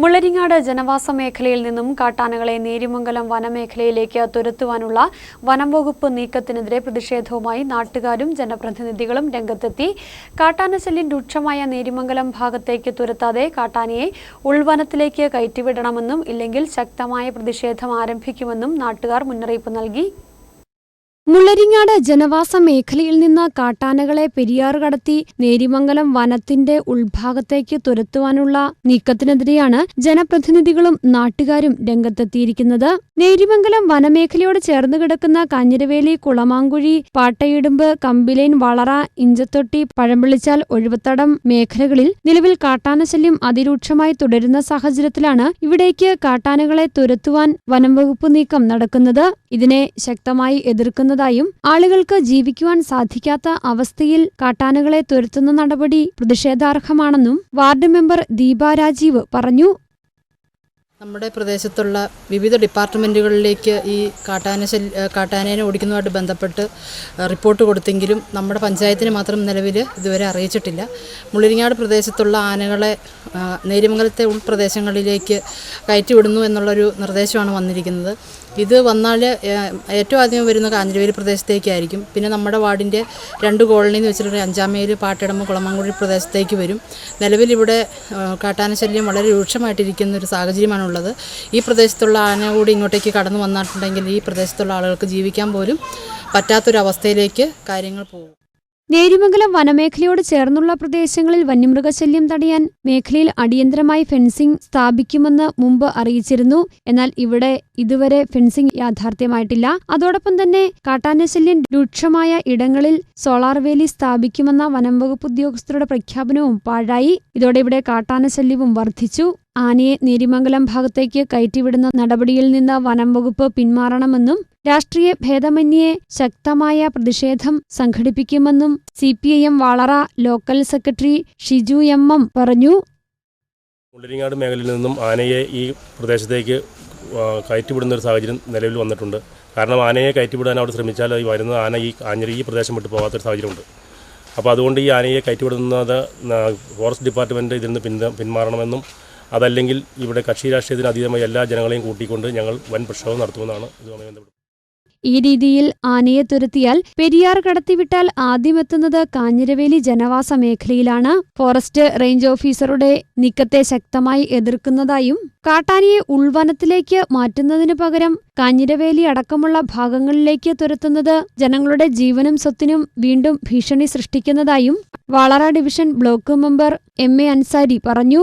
മുള്ളരിങ്ങാട് ജനവാസ മേഖലയിൽ നിന്നും കാട്ടാനകളെ നേരിമംഗലം വനമേഖലയിലേക്ക് തുരത്തുവാനുള്ള വനം വകുപ്പ് നീക്കത്തിനെതിരെ പ്രതിഷേധവുമായി നാട്ടുകാരും ജനപ്രതിനിധികളും രംഗത്തെത്തി. കാട്ടാനശല്യം രൂക്ഷമായ നേരിമംഗലം ഭാഗത്തേക്ക് തുരത്താതെ കാട്ടാനയെ ഉൾവനത്തിലേക്ക് കയറ്റിവിടണമെന്നും ഇല്ലെങ്കിൽ ശക്തമായ പ്രതിഷേധം ആരംഭിക്കുമെന്നും നാട്ടുകാർ മുന്നറിയിപ്പ് നൽകി. മുള്ളരിങ്ങാട് ജനവാസ മേഖലയിൽ നിന്ന് കാട്ടാനകളെ പെരിയാർ കടത്തി നേരിമംഗലം വനത്തിന്റെ ഉൾഭാഗത്തേക്ക് തുരത്തുവാനുള്ള നീക്കത്തിനെതിരെയാണ് ജനപ്രതിനിധികളും നാട്ടുകാരും രംഗത്തെത്തിയിരിക്കുന്നത്. നേരിമംഗലം വനമേഖലയോട് ചേർന്ന് കിടക്കുന്ന കാഞ്ഞിരവേലി കുളമാങ്കുഴി പാട്ടയിടുമ്പ് കമ്പിലൈൻ വളറ ഇഞ്ചത്തൊട്ടി പഴമ്പിളിച്ചാൽ ഒഴുവത്തടം മേഖലകളിൽ നിലവിൽ കാട്ടാനശല്യം അതിരൂക്ഷമായി തുടരുന്ന സാഹചര്യത്തിലാണ് ഇവിടേക്ക് കാട്ടാനകളെ തുരത്തുവാൻ വനംവകുപ്പ് നീക്കം നടക്കുന്നത്. ഇതിനെ ശക്തമായി എതിർക്കുന്നതായും ആളുകൾക്ക് ജീവിക്കുവാൻ സാധിക്കാത്ത അവസ്ഥയിൽ കാട്ടാനകളെ തുരത്തുന്ന നടപടി പ്രതിഷേധാർഹമാണെന്നും വാർഡ് മെമ്പർ ദീപ രാജീവ് പറഞ്ഞു. നമ്മുടെ പ്രദേശത്തുള്ള വിവിധ ഡിപ്പാർട്ട്മെന്റുകളിലേക്ക് ഈ കാട്ടാന ഏഹ് കാട്ടാനേനെ ഓടിക്കുന്നതുമായിട്ട് ബന്ധപ്പെട്ട് റിപ്പോർട്ട് കൊടുത്തെങ്കിലും നമ്മുടെ പഞ്ചായത്തിന് മാത്രം നിലവിൽ ഇതുവരെ അറിയിച്ചിട്ടില്ല. മുള്ളിരിങ്ങാട് പ്രദേശത്തുള്ള ആനകളെ നേര്യമംഗലത്തെ ഉൾപ്രദേശങ്ങളിലേക്ക് കയറ്റിവിടുന്നു എന്നുള്ളൊരു നിർദ്ദേശമാണ് വന്നിരിക്കുന്നത്. ഇത് വന്നാൽ ഏറ്റവും ആദ്യം വരുന്ന കാഞ്ഞിരവേലി പ്രദേശത്തേക്കായിരിക്കും. പിന്നെ നമ്മുടെ വാർഡിന്റെ രണ്ട് കോളനി എന്ന് വെച്ചിട്ടുണ്ടെങ്കിൽ അഞ്ചാമേൽ പാട്ടിടമ്പ് കുളമാങ്കുഴി പ്രദേശത്തേക്ക് വരും. നിലവിൽ ഇവിടെ കാട്ടാന ശല്യം വളരെ രൂക്ഷമായിട്ടിരിക്കുന്ന ഒരു സാഹചര്യമാണുള്ളത് ഈ പ്രദേശത്തുള്ള ആന കൂടി ഇങ്ങോട്ടേക്ക് കടന്നു വന്നിട്ടുണ്ടെങ്കിൽ ഈ പ്രദേശത്തുള്ള ആളുകൾക്ക് ജീവിക്കാൻ പോലും പറ്റാത്തൊരവസ്ഥയിലേക്ക് കാര്യങ്ങൾ പോകും. നേരിമംഗലം വനമേഖലയോട് ചേർന്നുള്ള പ്രദേശങ്ങളിൽ വന്യമൃഗശല്യം തടയാൻ മേഖലയിൽ അടിയന്തരമായി ഫെൻസിംഗ് സ്ഥാപിക്കുമെന്ന് മുമ്പ് അറിയിച്ചിരുന്നു. എന്നാൽ ഇവിടെ ഇതുവരെ ഫെൻസിംഗ് യാഥാർത്ഥ്യമായിട്ടില്ല. അതോടൊപ്പം തന്നെ കാട്ടാനശല്യം രൂക്ഷമായ ഇടങ്ങളിൽ സോളാർ വേലി സ്ഥാപിക്കുമെന്ന വനം വകുപ്പ് ഉദ്യോഗസ്ഥരുടെ പ്രഖ്യാപനവും പാഴായി. ഇതോടെ ഇവിടെ കാട്ടാനശല്യവും വർദ്ധിച്ചു. ആനയെ നേരിമംഗലം ഭാഗത്തേക്ക് കയറ്റിവിടുന്ന നടപടിയിൽ നിന്ന് വനം വകുപ്പ് പിന്മാറണമെന്നും രാഷ്ട്രീയ ഭേദമന്യേ ശക്തമായ പ്രതിഷേധം സംഘടിപ്പിക്കുമെന്നും C P I M Valara local secretary Shiju M M പറഞ്ഞു. മുള്ളരിങ്ങാട് മേഖലയിൽ നിന്നും ആനയെ ഈ പ്രദേശത്തേക്ക് കയറ്റിവിടുന്ന ഒരു സാഹചര്യം നിലവിൽ വന്നിട്ടുണ്ട്. കാരണം ആനയെ കയറ്റിവിടാൻ അവിടെ ശ്രമിച്ചാൽ ഈ വരുന്ന ആന ഈ ആഞ്ഞിരി ഈ പ്രദേശം വിട്ട് പോകാത്തൊരു സാഹചര്യമുണ്ട്. അപ്പോൾ അതുകൊണ്ട് ഈ ആനയെ കയറ്റിവിടുന്നത് ഫോറസ്റ്റ് ഡിപ്പാർട്ട്മെന്റ് ഇതിൽ നിന്ന് പിന്മാറണമെന്നും അതല്ലെങ്കിൽ ഇവിടെ കക്ഷി രാഷ്ട്രീയത്തിന് അതീതമായി എല്ലാ ജനങ്ങളെയും കൂട്ടിക്കൊണ്ട് ഞങ്ങൾ വൻ പ്രക്ഷോഭം നടത്തുമെന്നാണ് ഇതുമായി ഈ രീതിയിൽ ആനയെ തുരത്തിയാൽ പെരിയാർ കടത്തിവിട്ടാൽ ആദ്യമെത്തുന്നത് കാഞ്ഞിരവേലി ജനവാസ മേഖലയിലാണ്. ഫോറസ്റ്റ് റേഞ്ച് ഓഫീസറുടെ നീക്കത്തെ ശക്തമായി എതിർക്കുന്നതായും കാട്ടാനയെ ഉൾവനത്തിലേക്ക് മാറ്റുന്നതിനു പകരം കാഞ്ഞിരവേലി അടക്കമുള്ള ഭാഗങ്ങളിലേക്ക് തുരത്തുന്നത് ജനങ്ങളുടെ ജീവനും സ്വത്തിനും വീണ്ടും ഭീഷണി സൃഷ്ടിക്കുന്നതായും Valara division block member M A Ansari പറഞ്ഞു.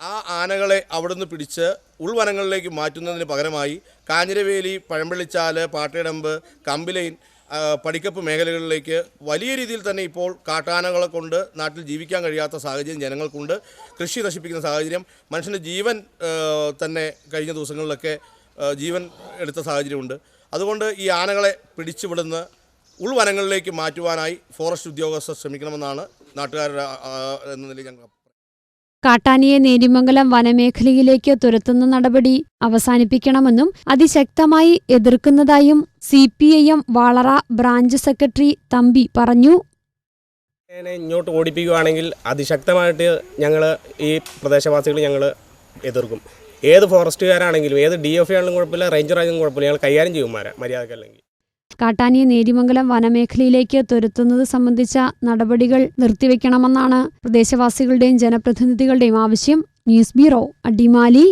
ആ ആനകളെ അവിടുന്ന് പിടിച്ച് ഉൾവനങ്ങളിലേക്ക് മാറ്റുന്നതിന് പകരമായി കാഞ്ഞിരവേലി പഴമ്പള്ളിച്ചാൽ പാട്ടയിടമ്പ് കമ്പിലൈൻ പടിക്കപ്പ് മേഖലകളിലേക്ക് വലിയ രീതിയിൽ തന്നെ ഇപ്പോൾ കാട്ടാനകളെ കൊണ്ട് നാട്ടിൽ ജീവിക്കാൻ കഴിയാത്ത സാഹചര്യം ജനങ്ങൾക്കുണ്ട്. കൃഷി നശിപ്പിക്കുന്ന സാഹചര്യം മനുഷ്യന്റെ ജീവൻ തന്നെ കഴിഞ്ഞ ദിവസങ്ങളിലൊക്കെ ജീവൻ എടുത്ത സാഹചര്യമുണ്ട്. അതുകൊണ്ട് ഈ ആനകളെ പിടിച്ചുവിടുന്ന ഉൾവനങ്ങളിലേക്ക് മാറ്റുവാനായി ഫോറസ്റ്റ് ഉദ്യോഗസ്ഥർ ശ്രമിക്കണമെന്നാണ് നാട്ടുകാരുടെ എന്ന നിലയിൽ ഞങ്ങൾ കാട്ടാനയെ നേരിമംഗലം വനമേഖലയിലേക്ക് തുരത്തുന്ന നടപടി അവസാനിപ്പിക്കണമെന്നും അതിശക്തമായി എതിർക്കുന്നതായും C P I M Valara branch secretary Thampi പറഞ്ഞു. ഇങ്ങോട്ട് ഓടിപ്പിക്കുകയാണെങ്കിൽ അതിശക്തമായിട്ട് ഞങ്ങൾ ഈ പ്രദേശവാസികൾ ഞങ്ങൾ എതിർക്കും. ഏത് ഫോറസ്റ്റുകാരാണെങ്കിലും ഏത് ഡി എഫ് ആണെങ്കിലും കുഴപ്പമില്ല റേഞ്ചർ ആണെങ്കിലും കുഴപ്പമില്ല. ഞങ്ങൾ കൈകാര്യം ചെയ്യും മാരെ മര്യാദക്കല്ലെങ്കിൽ. കാട്ടാനയെ നേരിമംഗലം വനമേഖലയിലേക്ക് തുരത്തുന്നത് സംബന്ധിച്ച നടപടികൾ നിർത്തിവെക്കണമെന്നാണ് പ്രദേശവാസികളുടെയും ജനപ്രതിനിധികളുടെയും ആവശ്യം. News bureau Adimali.